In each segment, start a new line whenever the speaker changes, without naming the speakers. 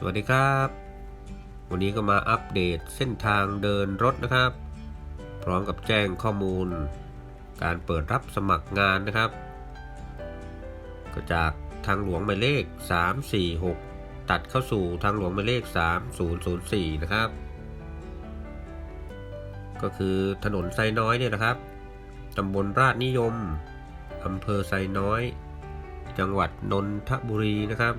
สวัสดีครับ วันนี้ก็มาอัปเดตเส้นทางเดินรถนะครับ พร้อมกับแจ้งข้อมูล การเปิดรับสมัครงานนะครับ ก็จากทางหลวงหมายเลข 346 ตัดเข้าสู่ทางหลวงหมายเลข 3004 นะครับ ก็คือถนนไซน้อยเนี่ยนะครับตำบลราชนิยมอำเภอไซน้อย จังหวัดนนทบุรีนะครับ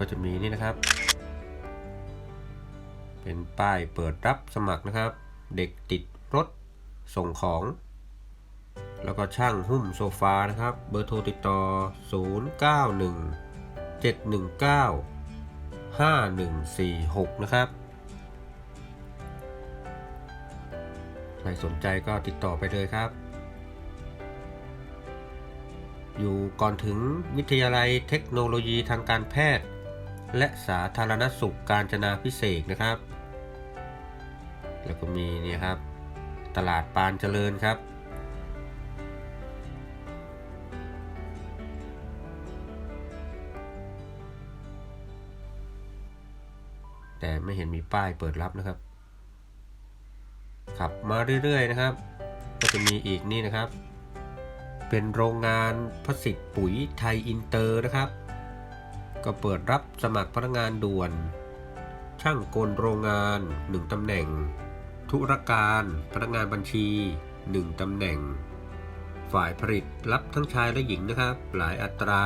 ก็จะมีนี่นะครับ เป็นป้ายเปิดรับสมัครนะครับ เด็กติดรถส่งของ แล้วก็ช่างหุ้มโซฟานะครับ เบอร์โทรติดต่อ 091 719 5146 นะครับ ใครสนใจก็ติดต่อไปเลยครับ อยู่ก่อนถึงวิทยาลัยเทคโนโลยีทางการแพทย์ และสาธารณสุขการจนาพิเศษนะครับ แล้วก็มีเนี่ยครับ ตลาดปานเจริญครับ แต่ไม่เห็นมีป้ายเปิดรับนะครับ ขับมาเรื่อยๆนะครับ ก็จะมีอีกนี่นะครับ เป็นโรงงานผสิทธิ์ปุ๋ยไทยอินเตอร์นะครับ ก็เปิดรับสมัครพนักงานด่วน ช่างกลโรงงาน 1ตำแหน่ง ธุรการพนักงานบัญชี 1ตำแหน่ง ฝ่ายผลิตรับทั้งชายและหญิงนะครับ หลายอัตรา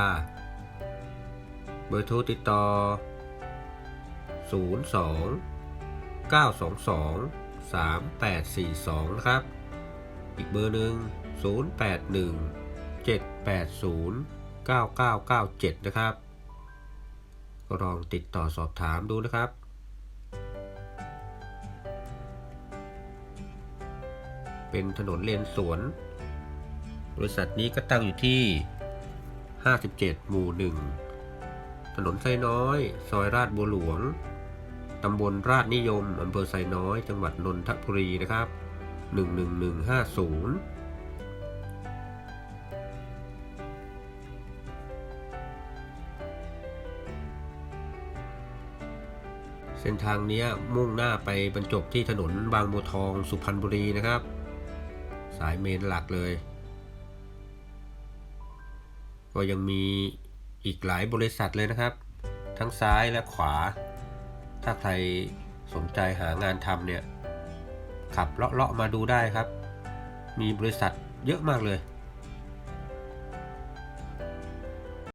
เบอร์โทรติดต่อ 02 922 3842 นะครับ อีกเบอร์หนึ่ง 081 780 9997 นะครับ ลองติดต่อสอบถามดูนะครับเป็นถนนเลนสวน บริษัทนี้ก็ตั้งอยู่ที่ 57 หมู่ 1 ถนนไซน้อย ซอยราชบัวหลวง ตำบลราชนิยม อำเภอไซน้อย จังหวัดนนทบุรีนะครับ 11150 เส้นทางนี้มุ่งหน้าไปบรรจบที่ถนนบางบัวทองสุพรรณบุรีนะครับ สายเมนหลักเลย ก็ยังมีอีกหลายบริษัทเลยนะครับ ทั้งซ้ายและขวา ถ้าใครสนใจหางานทำเนี่ย ขับเลาะๆมาดูได้ครับ มีบริษัทเยอะมากเลย